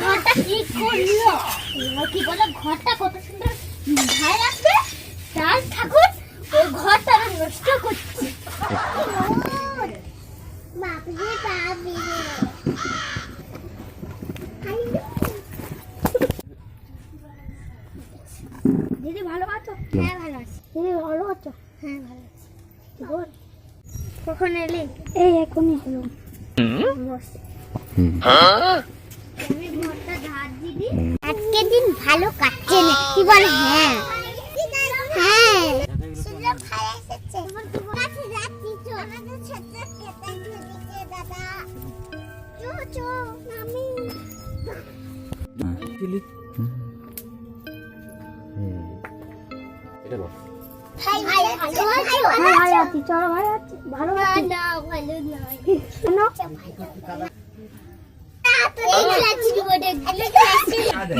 ঘরটা কি করল? কি বলে ঘরটা কত সুন্দর ভাই আসবে তার ঠাকুর ওই ঘরটা নষ্ট করছে। দিদি ভালো আছো? হ্যাঁ ভালো আছি। দিদি ভালো আছো? হ্যাঁ ভালো আছি। বল কখন এলি? এই এখনই দিদি আজকে দিন ভালো কাটছে না। কি বল? হ্যাঁ। হ্যাঁ। ভালো আছি না ভালো